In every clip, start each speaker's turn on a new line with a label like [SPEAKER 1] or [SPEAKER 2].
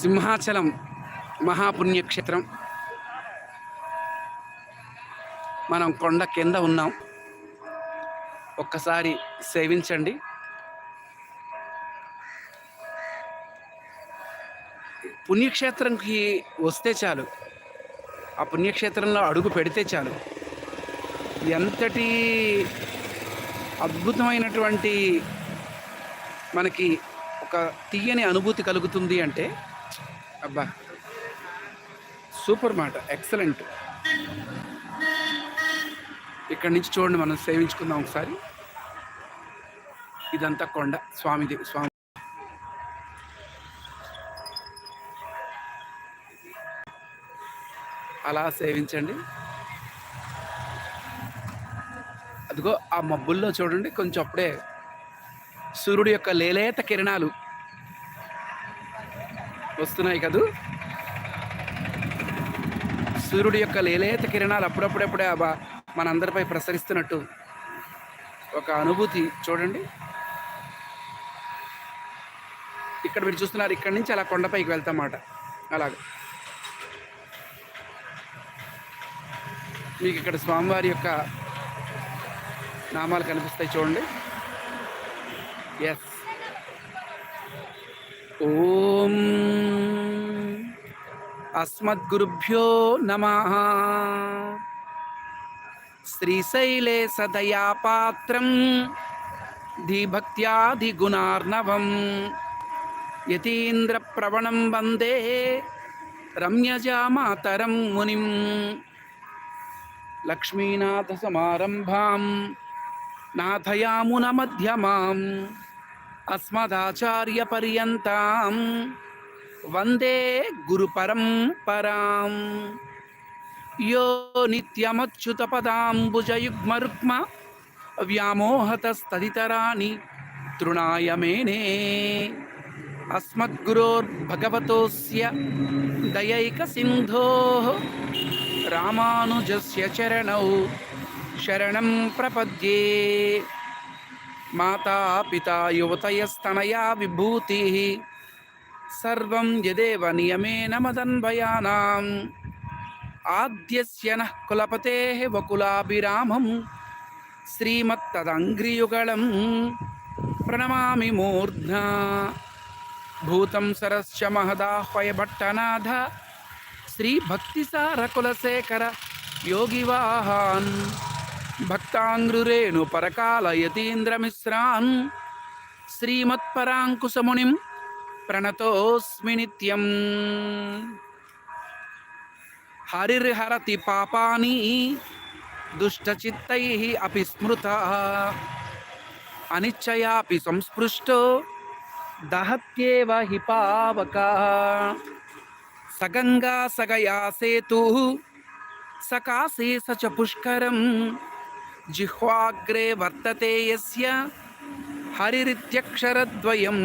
[SPEAKER 1] సింహాచలం మహాపుణ్యక్షేత్రం. మనం కొండ కింద ఉన్నాం. ఒక్కసారి సేవించండి. పుణ్యక్షేత్రంకి వస్తే చాలు. ఆ పుణ్యక్షేత్రంలో అడుగు పెడితే చాలు. ఎంతటి అద్భుతమైనటువంటి మనకి ఒక తీయని అనుభూతి కలుగుతుంది అంటే అబ్బా. సూపర్ మాట. ఎక్సలెంట్. ఇక్కడ నుంచి చూడండి మనం సేవించుకుందాం ఒకసారి. ఇదంతా కొండ. స్వామిది స్వామి. అలా సేవించండి. అదిగో ఆ మబ్బుల్లో చూడండి కొంచెం అప్పుడే సూర్యుడి యొక్క లేలేత కిరణాలు వస్తున్నాయి కదూ? సూర్యుడి యొక్క లేలేత కిరణాలు అప్పుడప్పుడప్పుడే ఆ మనందరిపై ప్రసరిస్తున్నట్టు ఒక అనుభూతి. చూడండి. ఇక్కడ మీరు చూస్తున్నారు ఇక్కడ నుంచి అలా కొండపైకి వెళ్తామాట అలాగ. మీకు ఇక్కడ స్వామివారి యొక్క నామాలు కనిపిస్తాయి చూడండి. ఎస్ ఓం అస్మద్గురుభ్యో నమ శ్రీశైలే సదయాపాత్రం ధీభక్త్యాదిగుణార్ణవం యతీంద్రప్రవణం వందే రమ్యజామాతరం మునిం లక్ష్మీనాథసమారంభాం నాథయామునమధ్యమాం అస్మదాచార్యపర్యంతాం వందే గురుపరంపరాం యో నిత్యమచ్యుతపదాంబుజయుగ్మరుక్మ వ్యామోహతస్తదితరాణి తృణాయ మేనే అస్మద్గురోర్భగవతోస్య దయైక సింధో రామానుజస్య చరణౌ శరణం ప్రపద్యే మాతా పితా యువతయస్తనయా విభూతి. సర్వం యదేవ నియమేన మదన్వయానాం. ఆద్యస్య నః కులపతేः వకులాభిరామం. శ్రీమత్తదంగ్రియుగళం ప్రణమామి మూర్ధ్నా. భూతం సరస్య మహదాహ్వయ భట్టనాథ. శ్రీ భక్తిసార కులశేఖర యోగివాహాన్. భక్తాంగ్రురేణు పరకాల యతీంద్రమిశ్రాన్ శ్రీమత్పరాంకుశమునిం ప్రణతోస్మి నిత్యం. హరిర్హరతి పాపాని దుష్టచిత్తై అపి స్మృత. అనిచ్చయాపి సంస్పృష్టో దహత్యేవ హి పావక. సగంగా సగయా సేతు సకాశే స చ పుష్కరం. జిహ్వాగ్రే వర్తతే యస్య హరిరిత్యక్షరద్వయం.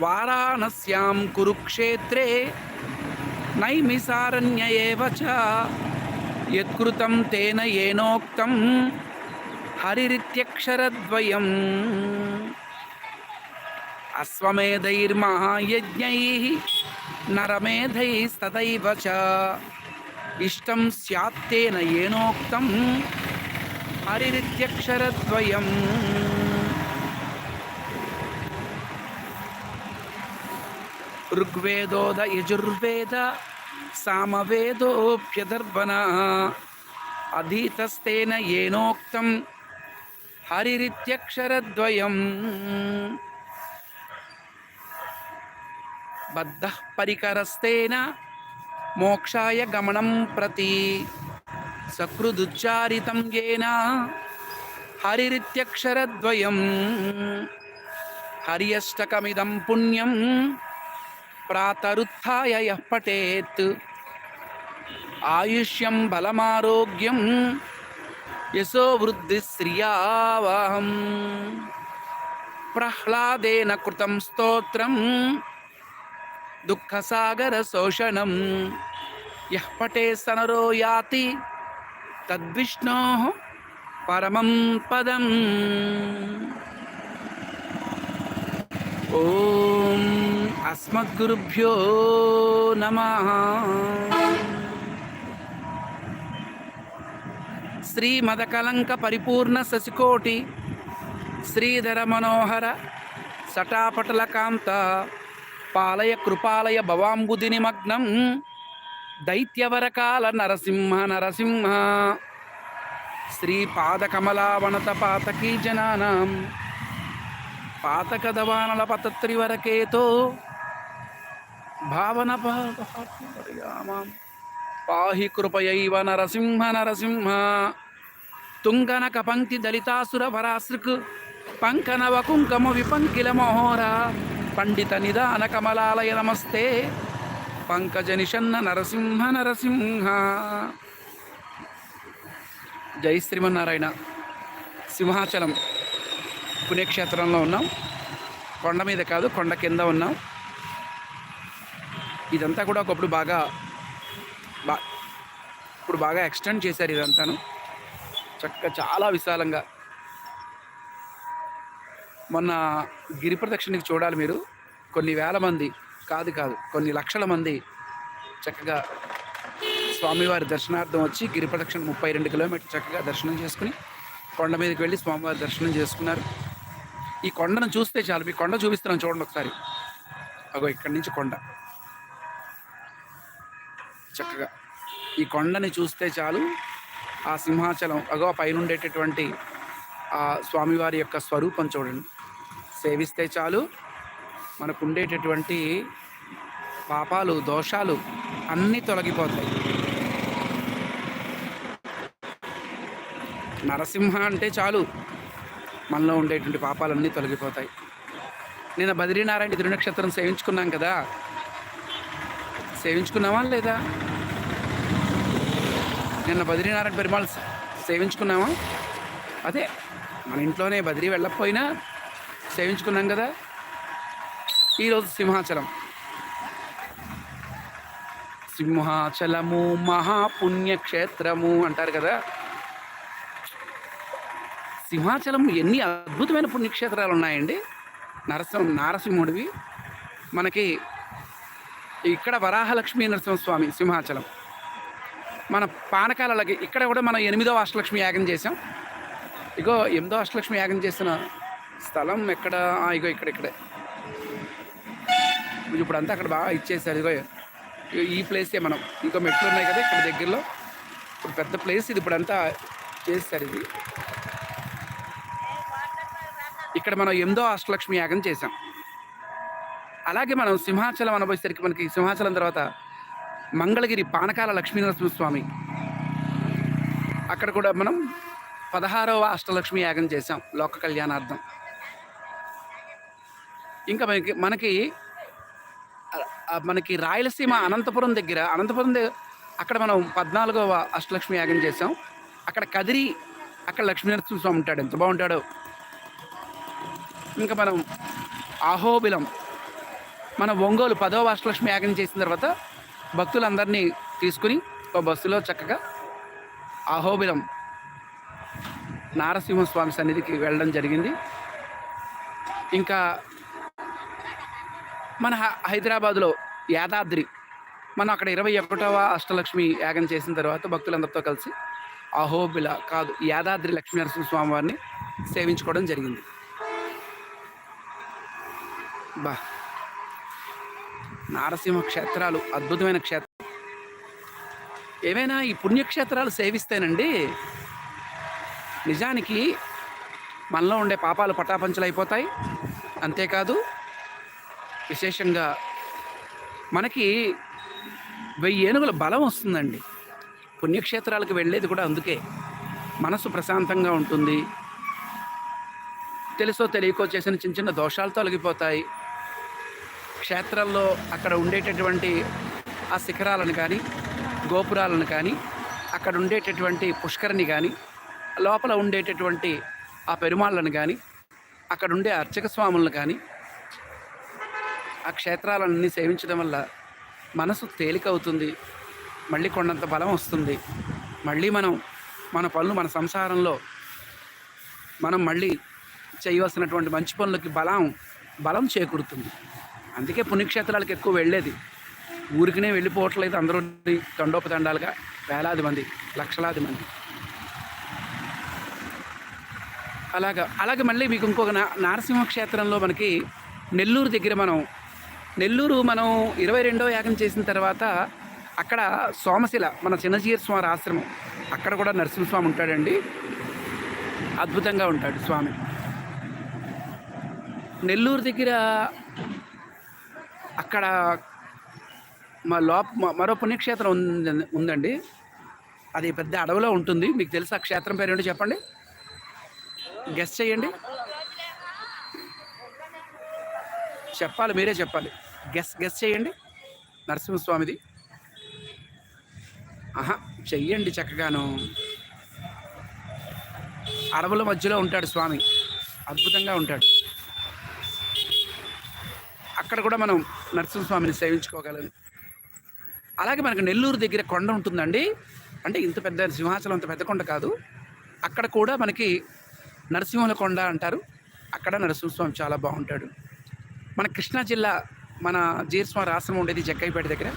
[SPEAKER 1] వారాణస్యాం కురుక్షేత్రే నైమిసారణ్య చ. యత్కృతం తేన ఏనోక్తం హరిరిత్యక్షరద్వయం. అశ్వమేధైర్మహాయజ్ఞై నరమేధైస్తథైవ చ. ఇష్టం స్యాత్తేన ఏనోక్తం హరిరిత్యక్షరద్వయం ఋగ్వేదోద యజుర్వేద సామవేదోప్యదర్భన అధీతస్తేన ఏనోక్తం హరిరిత్యక్షరద్వయం బద్ధ పరికరస్తేన మోక్షాయ గమనం ప్రతి సకృదుచ్చారితం ఏన హరిరిత్యక్షరద్వయం హరియష్టకమిదం పుణ్యం ప్రాతరుత్య పఠేత్. ఆయుష్యం బలమారోగ్యం యశో వృద్ధి శ్రియావహం. ప్రహ్లాదేన కృతం స్తోత్రం దుఃఖసాగర శోషణం. యః పటే సనరో యాతి తద్విష్ణో పరమం పదం. ఓం అస్మద్గురుభ్యో నమ. శ్రీమదకలంక పరిపూర్ణ శశికోటి శ్రీధర మనోహర సటాపటల కాంత పాలయ కృపాలయ భవాంబుధి నిమగ్నం దైత్యవరకాల నరసింహ నరసింహ. శ్రీపాదకమలావనత పాతకీ జనానాం. పాతకదవానల పతత్రివరకేతో భావన పాదయామాం పాహి కృపయైవ నరసింహ నరసింహ. తుంగనక పంక్తి దళితాసుర పరాసృక్ పంకనవ కుంకమ విపంకిల మహోరా. పండిత నిదాన కమలాలయ నమస్తే. పంకజ నిషన్న నరసింహ నరసింహ. జై శ్రీమన్నారాయణ. సింహాచలం పుణ్యక్షేత్రంలో ఉన్నాం. కొండ మీద కాదు కొండ కింద ఉన్నాం. ఇదంతా కూడా ఒకప్పుడు బాగా బా ఇప్పుడు బాగా ఎక్స్టెండ్ చేశారు ఇదంతాను. చక్కగా చాలా విశాలంగా మొన్న గిరి ప్రదక్షిణకి చూడాలి మీరు. కొన్ని వేల మంది కాదు కాదు కొన్ని లక్షల మంది చక్కగా స్వామివారి దర్శనార్థం వచ్చి గిరి ప్రదక్షిణ ముప్పై రెండు కిలోమీటర్లు చక్కగా దర్శనం చేసుకుని కొండ మీదకి వెళ్ళి స్వామివారి దర్శనం చేసుకున్నారు. ఈ కొండను చూస్తే చాలు మీ కొండ చూపిస్తున్నాను చూడండి ఒకసారి. అగో ఇక్కడి నుంచి కొండ. చక్కగా ఈ కొండని చూస్తే చాలు ఆ సింహాచలం అగో పైన ఉండేటటువంటి ఆ స్వామివారి యొక్క స్వరూపం చూడండి. సేవిస్తే చాలు. మనకు ఉండేటటువంటి పాపాలు దోషాలు అన్నీ తొలగిపోతాయి. నరసింహ అంటే చాలు. మనలో ఉండేటువంటి పాపాలన్నీ తొలగిపోతాయి. నిన్న బద్రీనారాయణ తిరునక్షత్రం సేవించుకున్నాం కదా. సేవించుకున్నావా లేదా? నిన్న బద్రీనారాయణ పెరుమాళ్ సేవించుకున్నామా అదే మన ఇంట్లోనే బదిరీ వెళ్ళకపోయినా సేవించుకున్నాం కదా? ఈరోజు సింహాచలం. సింహాచలము మహాపుణ్యక్షేత్రము అంటారు కదా? సింహాచలం ఎన్ని అద్భుతమైన పుణ్యక్షేత్రాలు ఉన్నాయండి నరసింహ నారసింహుడివి. మనకి ఇక్కడ వరాహలక్ష్మీ నరసింహస్వామి సింహాచలం. మన పానకాలకి ఇక్కడ కూడా మనం ఎనిమిదో అష్టలక్ష్మి యాగం చేసాం ఇగో ఎనిమిదో అష్టలక్ష్మి యాగం చేసిన స్థలం ఎక్కడ? ఇగో ఇక్కడ ఇక్కడే. ఇప్పుడు అంతా అక్కడ బాగా ఇచ్చేసారు. ఇగో ఇగో ఈ ప్లేసే మనం. ఇంకో మెట్లు ఉన్నాయి కదా ఇక్కడ దగ్గరలో. ఇప్పుడు పెద్ద ప్లేస్ ఇది ఇప్పుడు అంతా చేస్తారు ఇది. ఇక్కడ మనం ఎనిమిదో అష్టలక్ష్మి యాగం చేసాం అలాగే మనం సింహాచలం అనబోయేసరికి మనకి సింహాచలం తర్వాత మంగళగిరి పానకాల లక్ష్మీనరసింహస్వామి అక్కడ కూడా మనం పదహారవ అష్టలక్ష్మి యాగం చేసాం లోక కళ్యాణార్థం. ఇంకా మనకి మనకి మనకి రాయలసీమ అనంతపురం దగ్గర అనంతపురం దగ్గర అక్కడ మనం పద్నాలుగవ అష్టలక్ష్మి యాగం చేసాం అక్కడ కదిరి అక్కడ లక్ష్మీనరసింహ స్వామి ఉంటాడు. ఎంత బాగుంటాడో. ఇంకా మనం అహోబిలం మన ఒంగోలు పదవ అష్టలక్ష్మి యాగం చేసిన తర్వాత భక్తులందరినీ తీసుకుని ఒక బస్సులో చక్కగా అహోబిలం నారసింహస్వామి సన్నిధికి వెళ్ళడం జరిగింది. ఇంకా మన హ- హైదరాబాదులో యాదాద్రి మనం అక్కడ ఇరవై ఒకటవ అష్టలక్ష్మి యాగం చేసిన తర్వాత భక్తులందరితో కలిసి అహోబిల కాదు యాదాద్రి లక్ష్మీ నరసింహస్వామి వారిని సేవించుకోవడం జరిగింది. బా. నారసింహ క్షేత్రాలు అద్భుతమైన క్షేత్రం ఏవైనా ఈ పుణ్యక్షేత్రాలు సేవిస్తేనండి నిజానికి మనలో ఉండే పాపాలు పటాపంచలు అయిపోతాయి అంతేకాదు విశేషంగా మనకి వెయ్యి ఏనుగుల బలం వస్తుందండి. పుణ్యక్షేత్రాలకు వెళ్ళేది కూడా అందుకే. మనసు ప్రశాంతంగా ఉంటుంది. తెలుసో తెలియకో చేసిన చిన్న చిన్న దోషాలు తొలగిపోతాయి. క్షేత్రాల్లో అక్కడ ఉండేటటువంటి ఆ శిఖరాలను కానీ గోపురాలను కానీ అక్కడ ఉండేటటువంటి పుష్కరిని కానీ లోపల ఉండేటటువంటి ఆ పెరుమాళ్ళను కానీ అక్కడ ఉండే అర్చక స్వాములను కానీ ఆ క్షేత్రాలన్నీ సేవించడం వల్ల మనసు తేలికవుతుంది. మళ్ళీ కొండంత బలం వస్తుంది. మళ్ళీ మనం మన పనులు మన సంసారంలో మనం మళ్ళీ చేయవలసినటువంటి మంచి పనులకి బలం బలం చేకూరుతుంది. అందుకే పుణ్యక్షేత్రాలకు ఎక్కువ వెళ్ళేది. ఊరికినే వెళ్ళిపోవట్లేదు అందరూ దండోపదండాలుగా వేలాది మంది లక్షలాది మంది. అలాగా అలాగే మళ్ళీ మీకు ఇంకొక నా నారసింహ క్షేత్రంలో మనకి నెల్లూరు దగ్గర మనం నెల్లూరు మనం ఇరవై రెండో యాగం చేసిన తర్వాత అక్కడ సోమశిల మన చిన్నజీర స్వామి ఆశ్రమం అక్కడ కూడా నరసింహస్వామి ఉంటాడండి. అద్భుతంగా ఉంటాడు స్వామి. నెల్లూరు దగ్గర అక్కడ మా లోప మరో పుణ్యక్షేత్రం ఉంది ఉందండి. అది పెద్ద అడవిలో ఉంటుంది. మీకు తెలుసు ఆ క్షేత్రం పేరు ఏంటో చెప్పండి? గెస్ట్ చేయండి. చెప్పాలి మీరే చెప్పాలి. గెస్ గెస్ చేయండి. నరసింహస్వామిది. ఆహా చెయ్యండి చక్కగాను. అడవుల మధ్యలో ఉంటాడు స్వామి. అద్భుతంగా ఉంటాడు. అక్కడ కూడా మనం నరసింహస్వామిని సేవించుకోగలం. అలాగే మనకు నెల్లూరు దగ్గర కొండ ఉంటుందండి. అంటే ఇంత పెద్ద సింహాచలం అంత పెద్ద కొండ కాదు. అక్కడ కూడా మనకి నరసింహుల కొండ అంటారు. అక్కడ నరసింహస్వామి చాలా బాగుంటాడు. మన కృష్ణా జిల్లా మన జీర్స్వామి ఆశ్రమం ఉండేది జక్కైపేట దగ్గర.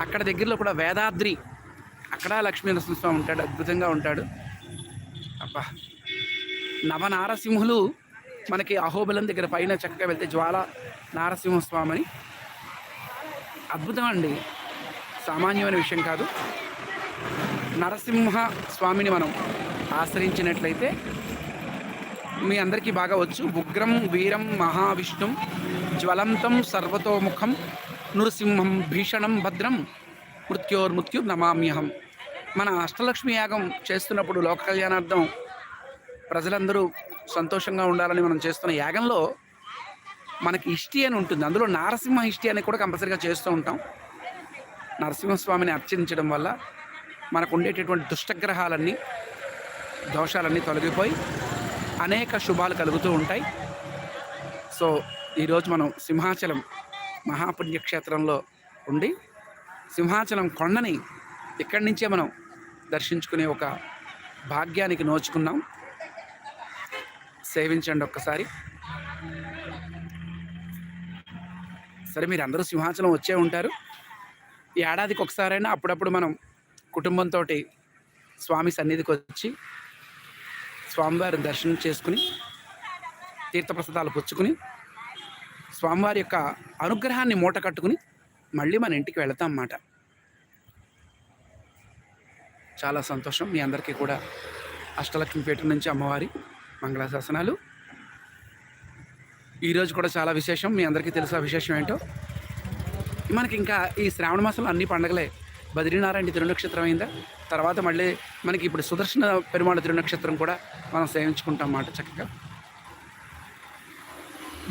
[SPEAKER 1] అక్కడ దగ్గరలో కూడా వేదాద్రి అక్కడ లక్ష్మీ నరసింహస్వామి ఉంటాడు అద్భుతంగా ఉంటాడు. అబ్బా! నవనారసింహులు మనకి అహోబలం దగ్గర పైన చక్కగా వెళ్తే జ్వాల నారసింహస్వామి అని అద్భుతం అండి. సామాన్యమైన విషయం కాదు. నరసింహ స్వామిని మనం ఆశ్రయించినట్లయితే మీ అందరికీ బాగా వచ్చు. ఉగ్రం వీరం మహావిష్ణుం జ్వలంతం సర్వతోముఖం నృసింహం భీషణం భద్రం మృత్యోర్మృత్యు నమామ్యహం మన అష్టలక్ష్మి యాగం చేస్తున్నప్పుడు లోక కళ్యాణార్థం ప్రజలందరూ సంతోషంగా ఉండాలని మనం చేస్తున్న యాగంలో మనకి ఇష్టి అని ఉంటుంది. అందులో నారసింహ ఇష్టి అని కూడా కంపల్సరీగా చేస్తూ ఉంటాం. నరసింహస్వామిని అర్చించడం వల్ల మనకు ఉండేటటువంటి దుష్టగ్రహాలన్నీ దోషాలన్నీ తొలగిపోయి అనేక శుభాలు కలుగుతూ ఉంటాయి. సో ఈరోజు మనం సింహాచలం మహాపుణ్యక్షేత్రంలో ఉండి సింహాచలం కొండని ఇక్కడి నుంచే మనం దర్శించుకునే ఒక భాగ్యానికి నోచుకున్నాం. సేవించండి ఒక్కసారి. సరే మీరు అందరూ సింహాచలం వచ్చే ఉంటారు. ఈ ఏడాదికి ఒకసారైనా అప్పుడప్పుడు మనం కుటుంబంతో స్వామి సన్నిధికి వచ్చి స్వామివారిని దర్శనం చేసుకుని తీర్థప్రసాదాలు పుచ్చుకుని స్వామివారి యొక్క అనుగ్రహాన్ని మూట కట్టుకుని మళ్ళీ మన ఇంటికి వెళతాం అన్నమాట. చాలా సంతోషం. మీ అందరికీ కూడా అష్టలక్ష్మిపేట నుంచి అమ్మవారి మంగళాశాసనాలు. ఈరోజు కూడా చాలా విశేషం. మీ అందరికీ తెలుసు ఆ విశేషం ఏంటో. మనకి ఇంకా ఈ శ్రావణ మాసంలో అన్ని పండగలే. బద్రీనారాయణ తిరునక్షత్రం అయిందా? తర్వాత మళ్ళీ మనకి ఇప్పుడు సుదర్శన పెరుమాళ తిరునక్షత్రం కూడా మనం సేవించుకుంటాం అన్నమాట చక్కగా.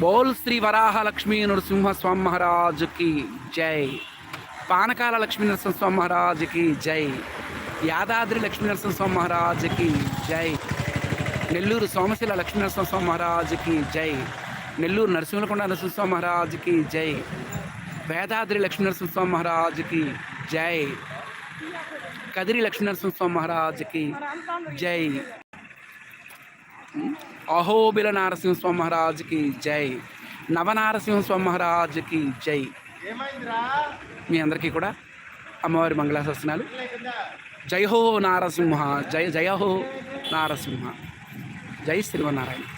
[SPEAKER 1] బోల్ శ్రీ వరాహ లక్ష్మీ నృసింహస్వామి మహారాజుకి జై. పానకాల లక్ష్మీ నరసింహస్వామి మహారాజుకి జై. యాదాద్రి లక్ష్మీ నరసింహస్వామి మహారాజుకి జై. నెల్లూరు సోమశిల లక్ష్మీ నరసింహస్వామి మహారాజుకి జై. నెల్లూరు నరసింహకొండ నరసింహస్వామి మహారాజుకి జై. వేదాద్రి లక్ష్మీ నరసింహస్వామి మహారాజుకి జై. కదిరి లక్ష్మీ నరసింహస్వామి మహారాజుకి జై. అహోబిల నారసింహస్వామి మహారాజుకి జై. నవనారసింహస్వామి మహారాజుకి జై. మీ అందరికీ కూడా అమ్మవారి మంగళాశాసనాలు. జై హో నారసింహ జయ జయ హో నారసింహ. జై శ్రీమన్నారాయణ.